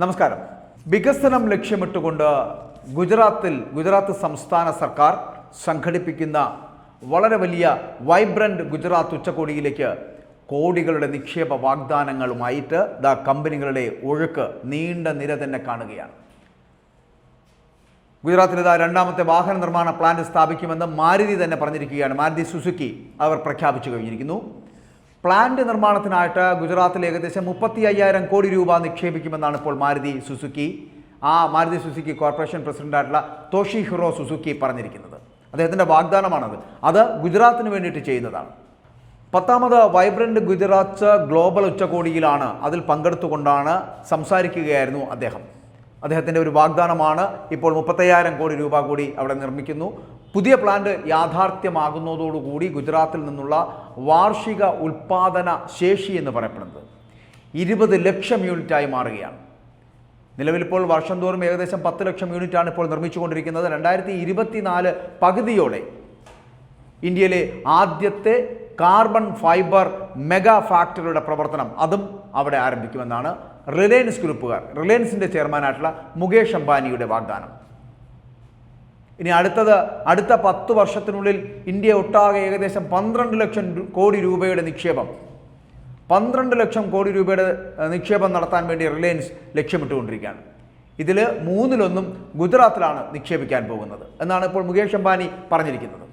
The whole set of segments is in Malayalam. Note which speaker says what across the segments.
Speaker 1: നമസ്കാരം. വികസനം ലക്ഷ്യമിട്ടുകൊണ്ട് ഗുജറാത്തിൽ ഗുജറാത്ത് സംസ്ഥാന സർക്കാർ സംഘടിപ്പിക്കുന്ന വളരെ വലിയ വൈബ്രന്റ് ഗുജറാത്ത് ഉച്ചകോടിയിലേക്ക് കോടികളുടെ നിക്ഷേപ വാഗ്ദാനങ്ങളുമായിട്ട് ദ കമ്പനികളുടെ ഒഴുക്ക് നീണ്ട നിര തന്നെ കാണുകയാണ്. ഗുജറാത്തിൽ ഇതാ രണ്ടാമത്തെ വാഹന നിർമ്മാണ പ്ലാന്റ് സ്ഥാപിക്കുമെന്ന് മാരുതി തന്നെ പറഞ്ഞിരിക്കുകയാണ്. മാരുതി സുസുക്കി അവർ പ്രഖ്യാപിച്ചു കഴിഞ്ഞിരിക്കുന്നു. പ്ലാന്റ് നിർമ്മാണത്തിനായിട്ട് ഗുജറാത്തിൽ ഏകദേശം മുപ്പത്തി അയ്യായിരം കോടി രൂപ നിക്ഷേപിക്കുമെന്നാണ് ഇപ്പോൾ മാരുതി സുസുക്കി. ആ മാരുതി സുസുക്കി കോർപ്പറേഷൻ പ്രസിഡന്റായിട്ടുള്ള തോഷി ഹിറോ സുസുക്കി പറഞ്ഞിരിക്കുന്നത്. അദ്ദേഹത്തിന്റെ വാഗ്ദാനമാണത്. അത് ഗുജറാത്തിന് വേണ്ടിയിട്ട് ചെയ്യുന്നതാണ്. പത്താമത് വൈബ്രന്റ് ഗുജറാത്ത് ഗ്ലോബൽ ഉച്ചകോടിയിലാണ് അതിൽ പങ്കെടുത്തുകൊണ്ടാണ് സംസാരിക്കുകയായിരുന്നു അദ്ദേഹം. അദ്ദേഹത്തിന്റെ ഒരു വാഗ്ദാനമാണ് ഇപ്പോൾ മുപ്പത്തയ്യായിരം കോടി രൂപ കൂടി അവിടെ നിർമ്മിക്കുന്നു. പുതിയ പ്ലാന്റ് യാഥാർത്ഥ്യമാകുന്നതോടുകൂടി ഗുജറാത്തിൽ നിന്നുള്ള വാർഷിക ഉൽപാദന ശേഷി എന്ന് പറയപ്പെടുന്നത് ഇരുപത് ലക്ഷം യൂണിറ്റായി മാറുകയാണ്. നിലവിലിപ്പോൾ വർഷം തോറും ഏകദേശം പത്ത് ലക്ഷം യൂണിറ്റാണ് ഇപ്പോൾ നിർമ്മിച്ചുകൊണ്ടിരിക്കുന്നത്. രണ്ടായിരത്തി ഇരുപത്തിനാല് പകുതിയോടെ ഇന്ത്യയിലെ ആദ്യത്തെ കാർബൺ ഫൈബർ മെഗാ ഫാക്ടറിയുടെ പ്രവർത്തനം അതും അവിടെ ആരംഭിക്കുമെന്നാണ് റിലയൻസ് ഗ്രൂപ്പുകാർ റിലയൻസിന്റെ ചെയർമാനായിട്ടുള്ള മുകേഷ് അംബാനിയുടെ വാഗ്ദാനം. ഇനി അടുത്തത് അടുത്ത പത്ത് വർഷത്തിനുള്ളിൽ ഇന്ത്യ ഒട്ടാകെ ഏകദേശം പന്ത്രണ്ട് ലക്ഷം കോടി രൂപയുടെ നിക്ഷേപം. പന്ത്രണ്ട് ലക്ഷം കോടി രൂപയുടെ നിക്ഷേപം നടത്താൻ വേണ്ടി റിലയൻസ് ലക്ഷ്യമിട്ടുകൊണ്ടിരിക്കുകയാണ്. ഇതിൽ മൂന്നിലൊന്നും ഗുജറാത്തിലാണ് നിക്ഷേപിക്കാൻ പോകുന്നത് എന്നാണ് ഇപ്പോൾ മുകേഷ് അംബാനി പറഞ്ഞിരിക്കുന്നത്.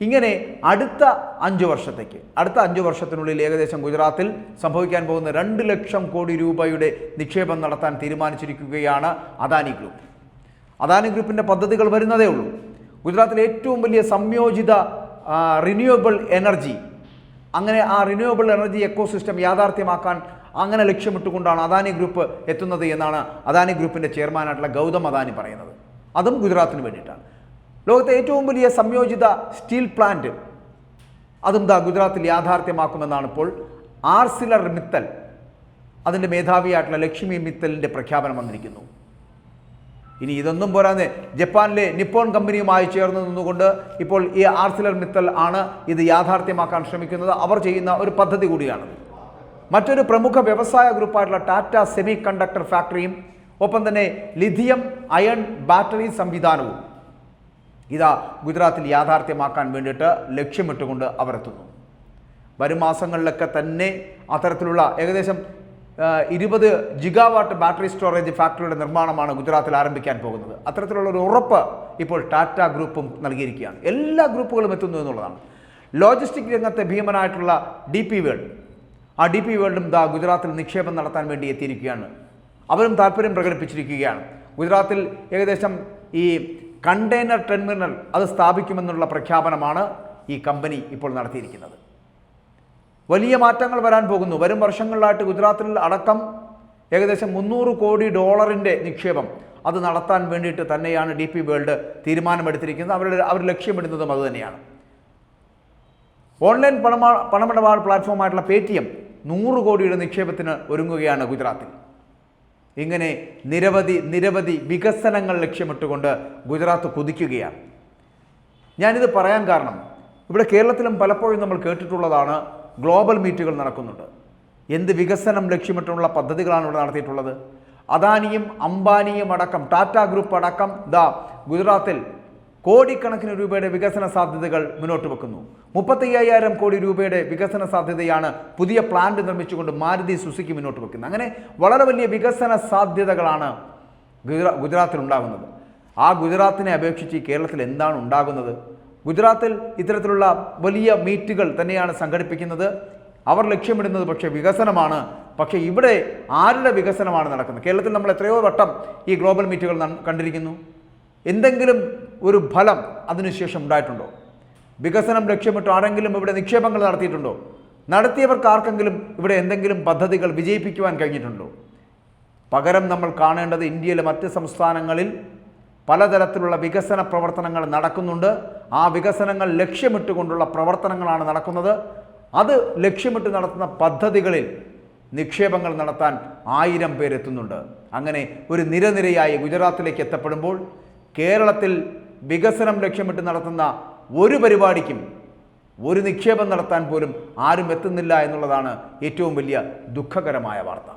Speaker 1: ഇങ്ങനെ അടുത്ത അഞ്ച് വർഷത്തേക്ക് അടുത്ത അഞ്ച് വർഷത്തിനുള്ളിൽ ഏകദേശം ഗുജറാത്തിൽ സംഭവിക്കാൻ പോകുന്ന രണ്ട് ലക്ഷം കോടി രൂപയുടെ നിക്ഷേപം നടത്താൻ തീരുമാനിച്ചിരിക്കുകയാണ് അദാനി ഗ്രൂപ്പ്. അദാനി ഗ്രൂപ്പിന്റെ പദ്ധതികൾ വരുന്നതേ ഉള്ളൂ. ഗുജറാത്തിലെ ഏറ്റവും വലിയ സംയോജിത റിന്യൂവബിൾ എനർജി അങ്ങനെ ആ റിന്യൂവബിൾ എനർജി എക്കോസിസ്റ്റം യാഥാർത്ഥ്യമാക്കാൻ അങ്ങനെ ലക്ഷ്യമിട്ടുകൊണ്ടാണ് അദാനി ഗ്രൂപ്പ് എത്തുന്നത് എന്നാണ് അദാനി ഗ്രൂപ്പിന്റെ ചെയർമാനായിട്ടുള്ള ഗൗതം അദാനി പറയുന്നത്. അതും ഗുജറാത്തിന് വേണ്ടിയിട്ടാണ്. ലോകത്തെ ഏറ്റവും വലിയ സംയോജിത സ്റ്റീൽ പ്ലാന്റ്. അതും ദാ ഗുജറാത്തിൽ യാഥാർത്ഥ്യമാക്കുമെന്നാണ് ഇപ്പോൾ ആർസിലർ മിത്തൽ. അതിന്റെ മേധാവിയായിട്ടുള്ള ലക്ഷ്മി മിത്തലിന്റെ പ്രഖ്യാപനം വന്നിരിക്കുന്നു. ഇനി ഇതൊന്നും പോരാതെ ജപ്പാനിലെ നിപ്പോൺ കമ്പനിയുമായി ചേർന്ന് നിന്നുകൊണ്ട് ഇപ്പോൾ ഈ ആർസിലർ മിത്തൽ ആണ് ഇത് യാഥാർത്ഥ്യമാക്കാൻ ശ്രമിക്കുന്നത്. അവർ ചെയ്യുന്ന ഒരു പദ്ധതി കൂടിയാണ്. മറ്റൊരു പ്രമുഖ വ്യവസായ ഗ്രൂപ്പായിട്ടുള്ള ടാറ്റ സെമി കണ്ടക്ടർ ഫാക്ടറിയും ഒപ്പം തന്നെ ലിഥിയം അയൺ ബാറ്ററി സംവിധാനവും ഇതാ ഗുജറാത്തിൽ യാഥാർത്ഥ്യമാക്കാൻ വേണ്ടിയിട്ട് ലക്ഷ്യമിട്ടുകൊണ്ട് അവർ എത്തുന്നു വരും മാസങ്ങളിലൊക്കെ തന്നെ അത്തരത്തിലുള്ള ഏകദേശം ഇരുപത് ജിഗാവാട്ട് ബാറ്ററി സ്റ്റോറേജ് ഫാക്ടറിയുടെ നിർമ്മാണമാണ് ഗുജറാത്തിൽ ആരംഭിക്കാൻ പോകുന്നത്. അത്തരത്തിലുള്ള ഒരു ഉറപ്പ് ഇപ്പോൾ ടാറ്റ ഗ്രൂപ്പും നൽകിയിരിക്കുകയാണ്. എല്ലാ ഗ്രൂപ്പുകളും എത്തുന്നു എന്നുള്ളതാണ്. ലോജിസ്റ്റിക് രംഗത്തെ ഭീമനായിട്ടുള്ള ഡി പി വേൾഡ്. ആ ഡി പി വേൾഡും ദാ ഗുജറാത്തിൽ നിക്ഷേപം നടത്താൻ വേണ്ടി എത്തിയിരിക്കുകയാണ്. അവരും താല്പര്യം പ്രകടിപ്പിച്ചിരിക്കുകയാണ്. ഗുജറാത്തിൽ ഏകദേശം ഈ കണ്ടെയ്നർ ടെർമിനൽ അത് സ്ഥാപിക്കുമെന്നുള്ള പ്രഖ്യാപനമാണ് ഈ കമ്പനി ഇപ്പോൾ നടത്തിയിരിക്കുന്നത്. വലിയ മാറ്റങ്ങൾ വരാൻ പോകുന്നു. വരും വർഷങ്ങളിലായിട്ട് ഗുജറാത്തിൽ അടക്കം ഏകദേശം മുന്നൂറ് കോടി ഡോളറിന്റെ നിക്ഷേപം അത് നടത്താൻ വേണ്ടിയിട്ട് തന്നെയാണ് ഡി പി വേൾഡ് തീരുമാനമെടുത്തിരിക്കുന്നത്. അവരുടെ അവർ ലക്ഷ്യമിടുന്നതും അതുതന്നെയാണ് ഓൺലൈൻ പണമാ പണമിടപാട് പ്ലാറ്റ്ഫോമായിട്ടുള്ള പേ ടി എം നൂറ് കോടിയുടെ നിക്ഷേപത്തിന് ഒരുങ്ങുകയാണ് ഗുജറാത്തിൽ. ഇങ്ങനെ നിരവധി നിരവധി വികസനങ്ങൾ ലക്ഷ്യമിട്ടുകൊണ്ട് ഗുജറാത്ത് കുതിക്കുകയാണ്. ഞാനിത് പറയാൻ കാരണം ഇവിടെ കേരളത്തിലും പലപ്പോഴും നമ്മൾ കേട്ടിട്ടുള്ളതാണ് ഗ്ലോബൽ മീറ്റുകൾ നടക്കുന്നുണ്ട്. എന്ത് വികസനം ലക്ഷ്യമിട്ടുള്ള പദ്ധതികളാണ് ഇവിടെ നടത്തിയിട്ടുള്ളത്? അദാനിയും അംബാനിയും അടക്കം ടാറ്റ ഗ്രൂപ്പ് അടക്കം ദാ ഗുജറാത്തിൽ കോടിക്കണക്കിന് രൂപയുടെ വികസന സാധ്യതകൾ മുന്നോട്ട് വെക്കുന്നു. മുപ്പത്തി അയ്യായിരം കോടി രൂപയുടെ വികസന സാധ്യതയാണ് പുതിയ പ്ലാന്റ് നിർമ്മിച്ചുകൊണ്ട് മാരുതി സുസുക്കി മുന്നോട്ട് വെക്കുന്നത്. അങ്ങനെ വളരെ വലിയ വികസന സാധ്യതകളാണ് ഗുജറാ ഗുജറാത്തിൽ ഉണ്ടാകുന്നത് ആ ഗുജറാത്തിനെ അപേക്ഷിച്ച് കേരളത്തിൽ എന്താണ് ഉണ്ടാകുന്നത്? ഗുജറാത്തിൽ ഇത്തരത്തിലുള്ള വലിയ മീറ്റുകൾ തന്നെയാണ് സംഘടിപ്പിക്കുന്നത്. അവർ ലക്ഷ്യമിടുന്നത് പക്ഷേ വികസനമാണ്. പക്ഷേ ഇവിടെ ആരുടെ വികസനമാണ് നടക്കുന്നത്? കേരളത്തിൽ നമ്മൾ എത്രയോ വട്ടം ഈ ഗ്ലോബൽ മീറ്റുകൾ കണ്ടിരിക്കുന്നു. എന്തെങ്കിലും ഒരു ഫലം അതിനുശേഷം ഉണ്ടായിട്ടുണ്ടോ? വികസനം ലക്ഷ്യമിട്ട് ആരെങ്കിലും ഇവിടെ നിക്ഷേപങ്ങൾ നടത്തിയിട്ടുണ്ടോ? നടത്തിയവർക്ക് ആർക്കെങ്കിലും ഇവിടെ എന്തെങ്കിലും പദ്ധതികൾ വിജയിപ്പിക്കുവാൻ കഴിഞ്ഞിട്ടുണ്ടോ? പകരം നമ്മൾ കാണേണ്ടത് ഇന്ത്യയിലെ മറ്റ് സംസ്ഥാനങ്ങളിൽ പലതരത്തിലുള്ള വികസന പ്രവർത്തനങ്ങൾ നടക്കുന്നുണ്ട്. ആ വികസനങ്ങൾ ലക്ഷ്യമിട്ടുകൊണ്ടുള്ള പ്രവർത്തനങ്ങളാണ് നടക്കുന്നത്. അത് ലക്ഷ്യമിട്ട് നടത്തുന്ന പദ്ധതികളിൽ നിക്ഷേപങ്ങൾ നടത്താൻ ആയിരം പേരെത്തുന്നുണ്ട് അങ്ങനെ ഒരു നിരനിരയായി ഗുജറാത്തിലേക്ക് എത്തപ്പെടുമ്പോൾ കേരളത്തിൽ വികസനം ലക്ഷ്യമിട്ട് നടത്തുന്ന ഒരു പരിപാടിക്കും ഒരു നിക്ഷേപം നടത്താൻ പോലും ആരും എത്തുന്നില്ല എന്നുള്ളതാണ് ഏറ്റവും വലിയ ദുഃഖകരമായ വാർത്ത.